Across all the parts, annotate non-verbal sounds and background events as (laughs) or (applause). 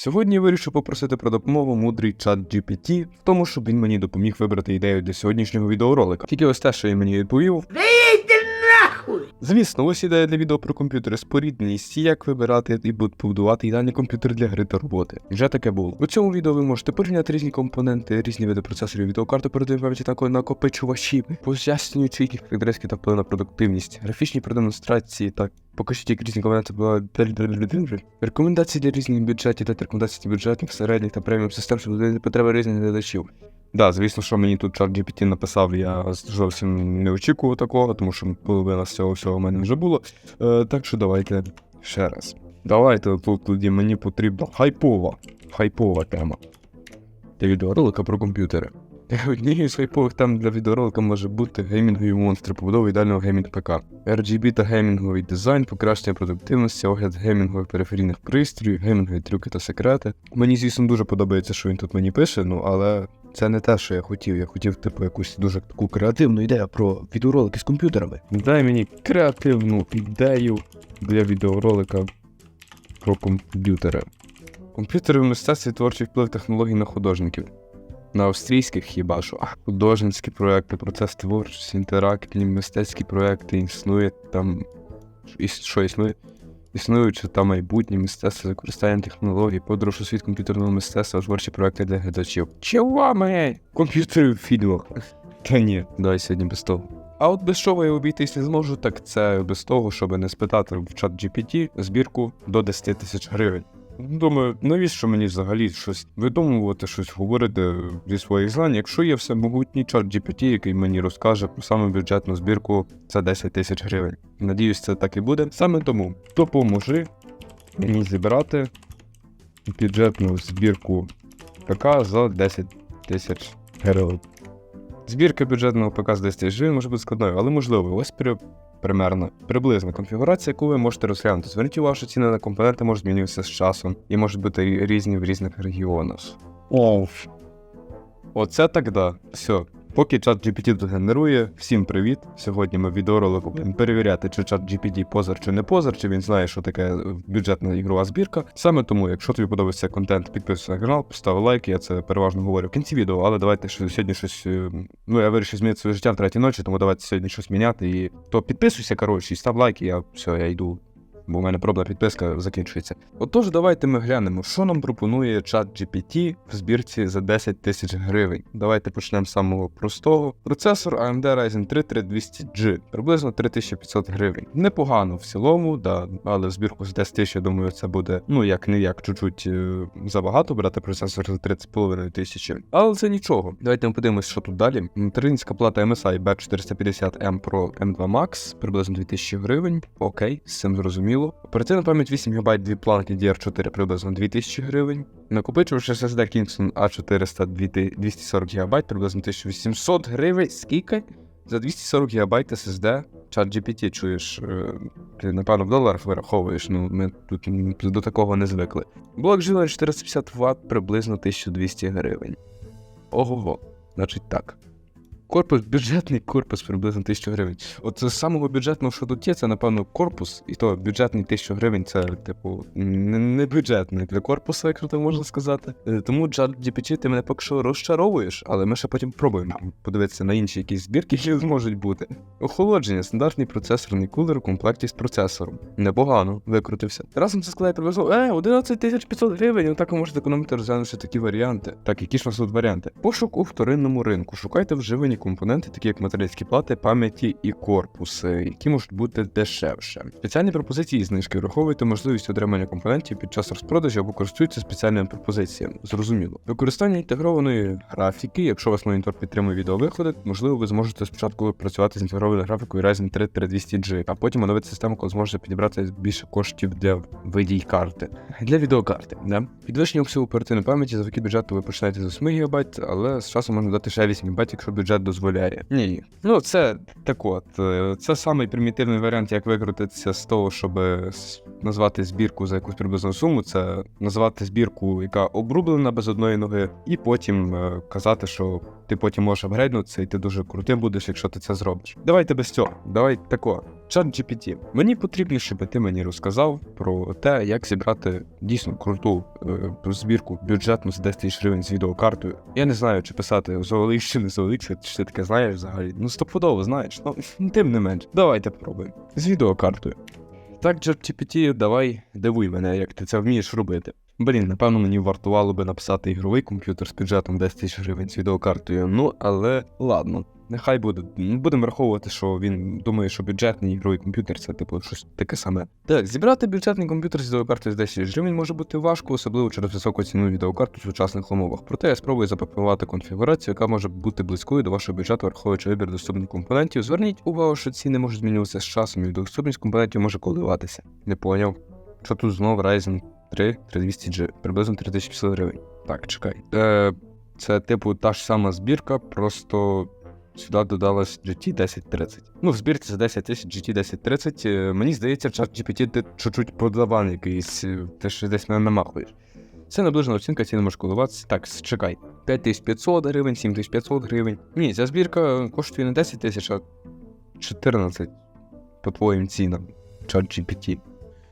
Сьогодні я вирішив попросити про допомогу мудрий чат GPT в тому, щоб він мені допоміг вибрати ідею для сьогоднішнього відеоролика. Тільки ось те, що він мені відповів. Звісно, ось ідея для відео про комп'ютери, спорідненість, як вибирати і побудувати ідеальний комп'ютер для гри та роботи. Вже таке було. У цьому відео ви можете порівняти різні компоненти, різні види процесорів, відеокарти, передаю пам'яті та накопичувачі, пояснюючи їхні характеристики та вплив на продуктивність, графічні продемонстрації та покажіть, як різні компоненти були рекомендації для різних бюджетів та рекомендації бюджетних, середніх та преміум систем, щоб потреби різних глядачів. Да, звісно, що мені тут чат GPT написав, я зовсім не очікував такого, тому що половина з цього всього в мене вже було. Е, так що давайте ще раз. Давайте тут тоді мені потрібна хайпова, хайпова тема для відеоролика про комп'ютери. (laughs) Однією з хайпових тем для відеоролика може бути геймінгові монстри, побудова ідеального геймінг ПК, RGB та геймінговий дизайн, покращення продуктивності, огляд геймінгових периферійних пристроїв, геймінгові трюки та секрети. Мені, звісно, дуже подобається, що він тут мені пише, ну але це не те, що я хотів. Я хотів, типу, якусь дуже таку креативну ідею про відеоролики з комп'ютерами. Дай мені креативну ідею для відеоролика про комп'ютери. Комп'ютери в мистецтві творчий вплив технологій на художників. На австрійських хіба що. Художницькі проекти, процес творчості, інтерактивні мистецькі проекти існує там. І що існує? Існуючи та майбутнє мистецтво з використанням технологій, подорож у світ комп'ютерного мистецтва, творчі проекти для глядачів. Чого ми? Комп'ютери в фільмах. Та ні, давай сьогодні без того. А от без чого я обійтись не зможу, так це без того, щоб не спитати в чат GPT збірку до 10 тисяч гривень. Думаю, навіщо мені взагалі щось видумувати, щось говорити зі своїх знань, якщо є все могутній чат GPT, який мені розкаже про саме бюджетну збірку це 10 тисяч гривень. Надіюсь, це так і буде. Саме тому допоможи мені зібрати бюджетну збірку ПК за 10 тисяч гривень. Збірка бюджетного ПК з 10 тисяч гривень може бути складною, але можливо, ось при примерно приблизна конфігурація, яку ви можете розглянути. Зверніть увагу, що ціни на компоненти можуть змінюватися з часом і можуть бути різні в різних регіонах. Оф. Оце так да. Все. Поки чат GPT тут генерує, всім привіт. Сьогодні ми відеоролику будемо перевіряти, чи чат GPT позор чи не позор, чи він знає, що таке бюджетна ігрова збірка. Саме тому, якщо тобі подобається контент, підписуйся на канал, постав лайк, я це переважно говорю в кінці відео, але давайте сьогодні щось. е, Ну, я вирішив змінити своє життя в третій ночі, тому давайте сьогодні щось міняти. І то підписуйся, коротше, і став лайк, і я все, я йду. Бо в мене пробна підписка закінчується. Отож, давайте ми глянемо, що нам пропонує чат GPT в збірці за 10 тисяч гривень. Давайте почнемо з самого простого. Процесор AMD Ryzen 3 3200G, приблизно 3500 гривень. Непогано в цілому, да, але в збірку за 10 тисяч, я думаю, це буде, ну як не як, чуть-чуть е, забагато брати процесор за 30,5 тисячі. Але це нічого. Давайте ми подивимось, що тут далі. Материнська плата MSI B450M Pro M2 Max, приблизно 2000 гривень. Окей, з цим зрозуміло. Оперативна пам'ять 8 ГБ, дві планки DDR4 приблизно 2000 гривень. Накопичувач SSD Kingston A400 240 ГБ, приблизно 1800 гривень. Скільки? За 240 ГБ SSD чат GPT чуєш, е, ти напевно в доларах вираховуєш, ну ми тут до такого не звикли. Блок живлення 450 Вт, приблизно 1200 гривень. Ого, значить так. Корпус, бюджетний корпус приблизно 1000 гривень. От з самого бюджетного, що тут є, це, напевно, корпус, і то бюджетний 1000 гривень це, типу, не, бюджетний для корпусу, якщо так можна сказати. Е, Тому GPT ти мене поки що розчаровуєш, але ми ще потім пробуємо подивитися на інші якісь збірки, які зможуть бути. Охолодження, стандартний процесорний кулер у комплекті з процесором. Непогано, викрутився. Разом це складає приблизно е, 11 500 гривень. Отак ви можете економити, розглянувши такі варіанти. Так, які ж у нас тут варіанти? Пошук у вторинному ринку. Шукайте вживані компоненти, такі як материнські плати, пам'яті і корпуси, які можуть бути дешевше. Спеціальні пропозиції і знижки враховуйте можливість отримання компонентів під час розпродажу або користуються спеціальними пропозиціями. Зрозуміло. Використання інтегрованої графіки, якщо вас монітор підтримує відеовиходи, можливо, ви зможете спочатку працювати з інтегрованою графікою Ryzen 3 3200G, а потім оновити систему, коли зможете підібрати більше коштів для видій карти. Для відеокарти, да? Підвищення обсягу оперативної пам'яті завдяки бюджету ви починаєте з 8 ГБ, але з часом можна дати ще 8 ГБ, якщо бюджет дозволяє. Ні. Ну, це так от. е, Це самий примітивний варіант, як викрутитися з того, щоб назвати збірку за якусь приблизну суму. Це назвати збірку, яка обрублена без одної ноги, і потім е, казати, що ти потім можеш апгрейднутися, і ти дуже крутим будеш, якщо ти це зробиш. Давайте без цього. Давай тако. ChatGPT. Мені потрібно, щоб ти мені розказав про те, як зібрати дійсно круту е, збірку бюджетну з 10 тисяч гривень з відеокартою. Я не знаю, чи писати з чи не з чи ти таке знаєш взагалі. Ну, стопудово знаєш. Ну, (laughs) тим не менш. Давайте пробуємо. З відеокартою. Так, ChatGPT, давай дивуй мене, як ти це вмієш робити. Блін, напевно, мені вартувало би написати ігровий комп'ютер з бюджетом 10 тисяч гривень з відеокартою. Ну, але ладно, нехай буде. Будемо враховувати, що він думає, що бюджетний ігровий комп'ютер це типу щось таке саме. Так, зібрати бюджетний комп'ютер з відеокартою з 10 гривень може бути важко, особливо через високу ціну відеокарту в сучасних умовах. Проте я спробую запропонувати конфігурацію, яка може бути близькою до вашого бюджету, враховуючи вибір доступних компонентів. Зверніть увагу, що ціни можуть змінюватися з часом, і доступність компонентів може коливатися. Не поняв. Що тут знов Ryzen 3 3200G, приблизно 3500 гривень. Так, чекай. Е, це, типу, та ж сама збірка, просто сюди додалась GT 1030. Ну, в збірці за 10 тисяч GT 1030. е, Мені здається, чат GPT ти чуть-чуть продаван якийсь, е, ти щось десь мене намахуєш. Це наближена оцінка, ціни може коливатися. Так, чекай. 5500 гривень, 7500 гривень. Ні, ця збірка коштує не 10 тисяч, а 14 по твоїм цінам. Чат GPT.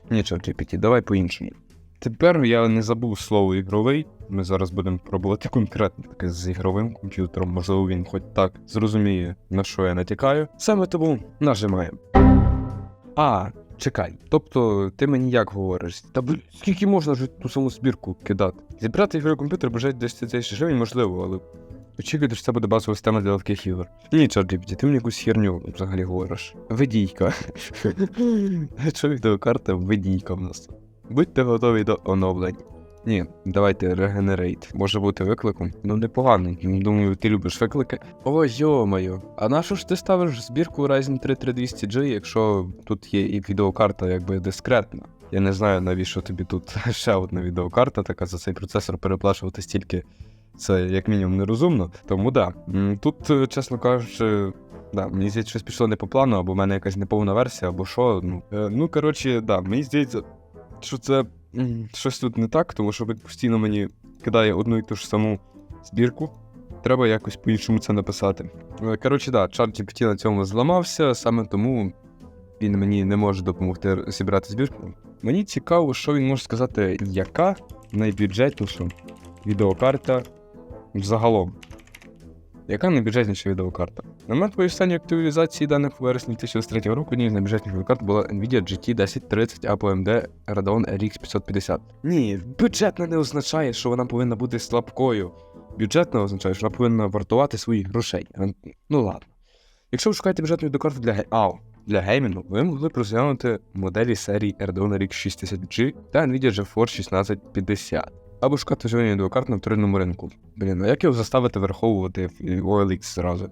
Ні, чат GPT, давай по-іншому. Тепер я не забув слово ігровий. Ми зараз будемо пробувати конкретно таке з ігровим комп'ютером. Можливо, він хоч так зрозуміє, на що я натякаю. Саме тому нажимаємо. А, чекай. Тобто, ти мені як говориш? Та блін, скільки можна вже ту саму збірку кидати? Зібрати ігровий комп'ютер бюджет 10 тисяч гривень можливо, але очікуєте, що це буде базова система для таких ігор. Ні, ChatGPT, ти мені якусь херню взагалі говориш. Видійка. (laughs) Що відеокарта видійка в нас. Будьте готові до оновлень. Ні, давайте регенерейт. Може бути викликом. Ну непоганий. Думаю, ти любиш виклики. О, йо-моє. А на що ж ти ставиш збірку Ryzen 3 3200G, якщо тут є і відеокарта якби дискретна? Я не знаю, навіщо тобі тут (laughs) ще одна відеокарта, така за цей процесор переплачувати стільки. Це як мінімум нерозумно. Тому да. Тут, е, чесно кажучи, да, мені здається, щось пішло не по плану, або в мене якась неповна версія, або що. Ну, е, ну коротше, да, мені здається, що це щось тут не так, тому що він постійно мені кидає одну і ту ж саму збірку. Треба якось по-іншому це написати. Е, Коротше, да, чат GPT на цьому зламався, саме тому він мені не може допомогти зібрати збірку. Мені цікаво, що він може сказати, яка найбюджетніша відеокарта взагалом. Яка найбюджетніша відеокарта? На момент останньої актуалізації даних у вересні 2023 року однією з найбюджетніших відеокарт була Nvidia GT 1030 або AMD Radeon RX 550. Ні, бюджетна не означає, що вона повинна бути слабкою. Бюджетна означає, що вона повинна вартувати своїх грошей. Ну ладно. Якщо ви шукаєте бюджетну відеокарту для, ау, для геймінгу, ви могли б розглянути моделі серії Radeon RX 60G та Nvidia GeForce 1650. Або шукати живі відеокарт на вторинному ринку. Блін, а як його заставити враховувати в OLX зразу?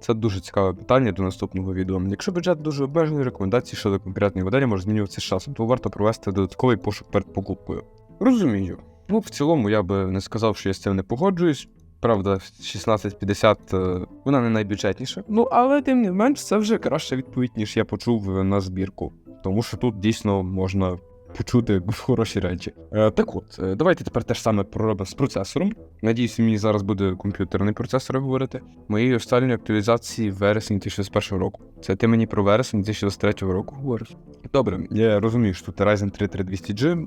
Це дуже цікаве питання до наступного відео. Якщо бюджет дуже обмежений, рекомендації щодо конкретної моделі можуть змінюватися з часом, то варто провести додатковий пошук перед покупкою. Розумію. Ну, в цілому, я би не сказав, що я з цим не погоджуюсь. Правда, 1650 е, вона не найбюджетніша. Ну, але тим не менш, це вже краща відповідь, ніж я почув на збірку. Тому що тут дійсно можна почути хороші речі. Е, так от, е, давайте тепер те ж саме проробимо з процесором. Надіюсь, мені зараз буде комп'ютерний процесор говорити. Моєї останньої актуалізації в вересні 2021 року. Це ти мені про вересень 2023 року говориш. Добре, я розумію, що тут Ryzen 3 3200G.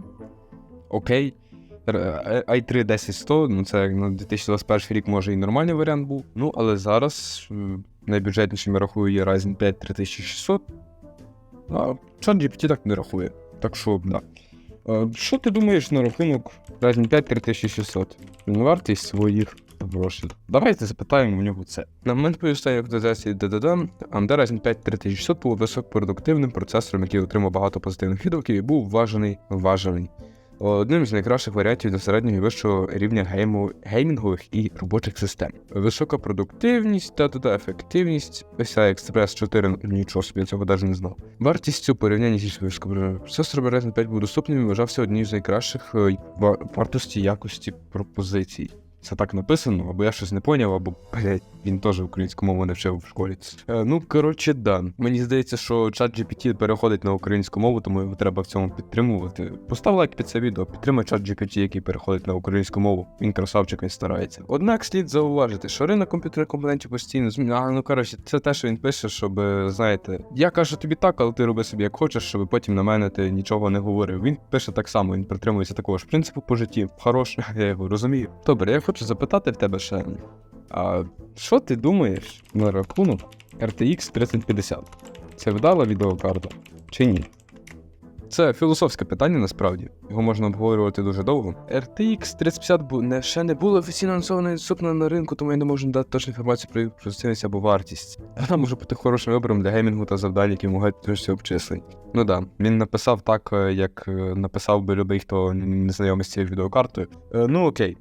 Окей. I3 10100, ну це на 2021 рік може і нормальний варіант був. Ну, але зараз е, найбюджетнішим я рахую є Ryzen 5 3600. А ChatGPT так не рахує. Так що, да. Е, Що ти думаєш на рахунок Ryzen 5 3600? Він вартість своїх грошей. Давайте запитаємо в нього це. На момент пояснення актуалізації DDD, AMD Ryzen 5 3600 був високопродуктивним процесором, який отримав багато позитивних відгуків і був вважений вважений. Одним з найкращих варіантів для середнього і вищого рівня гейму, геймінгових і робочих систем. Висока продуктивність та та ефективність. PCI Express 4 нічого собі цього навіть не знав. Вартість у порівнянні зі високопродуктивним процесором Ryzen 5 був доступним і вважався однією з найкращих е, вартості якості пропозицій. Це так написано, або я щось не поняв, або блядь, він теж українську мову не вчив в школі. Е, ну, коротше, да. Мені здається, що чат GPT переходить на українську мову, тому його треба в цьому підтримувати. Постав лайк під це відео, підтримай чат GPT, який переходить на українську мову. Він красавчик, він старається. Однак слід зауважити, що ринок комп'ютерних компонентів постійно змінює. А, ну коротше, це те, що він пише, щоб, е, знаєте, я кажу тобі так, але ти роби собі як хочеш, щоб потім на мене ти нічого не говорив. Він пише так само, він притримується такого ж принципу по житті. Хорош, (laughs) я його розумію. Добре, я хочу запитати в тебе ще. А що ти думаєш на рахунок RTX 3050? Це вдала відеокарта чи ні? Це філософське питання насправді. Його можна обговорювати дуже довго. RTX 3050 не, ще не було офіційно анонсовано доступно на ринку, тому я не можу дати точну інформацію про їх продуктивність або вартість. Вона може бути хорошим вибором для геймінгу та завдань, які можуть точці обчислень. Ну да, він написав так, е, як е, написав би любий, хто не знайомий з цією відеокартою. Е, Ну окей.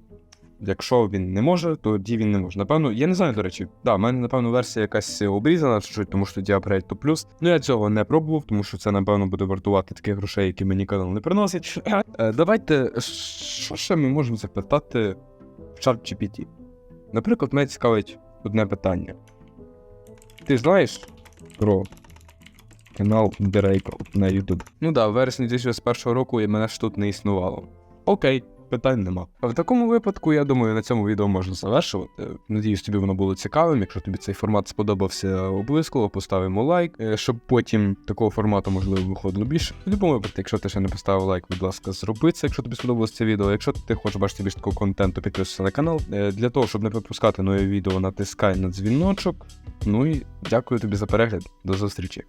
Якщо він не може, тоді він не може. Напевно, я не знаю, до речі. Да, в мене, напевно, версія якась обрізана чуть-чуть, тому що тоді апгрейд то плюс. Ну я цього не пробував, тому що це, напевно, буде вартувати таких грошей, які мені канал не приносить. Е, Давайте, що ще ми можемо запитати в чат GPT? Наприклад, мене цікавить одне питання. Ти знаєш про канал Дерейко на YouTube? Ну да, в вересні 2021 року і мене ж тут не існувало. Окей, питань нема. А в такому випадку, я думаю, на цьому відео можна завершувати. Надіюсь, тобі воно було цікавим. Якщо тобі цей формат сподобався, обов'язково поставимо лайк, е, щоб потім такого формату можливо виходило більше. В будь-якому випадку, якщо ти ще не поставив лайк, будь ласка, зроби це, якщо тобі сподобалось це відео. Якщо ти хочеш бачити більше такого контенту, підписуйся на канал. Е, Для того, щоб не пропускати нові відео, натискай на дзвіночок. Ну і дякую тобі за перегляд. До зустрічі.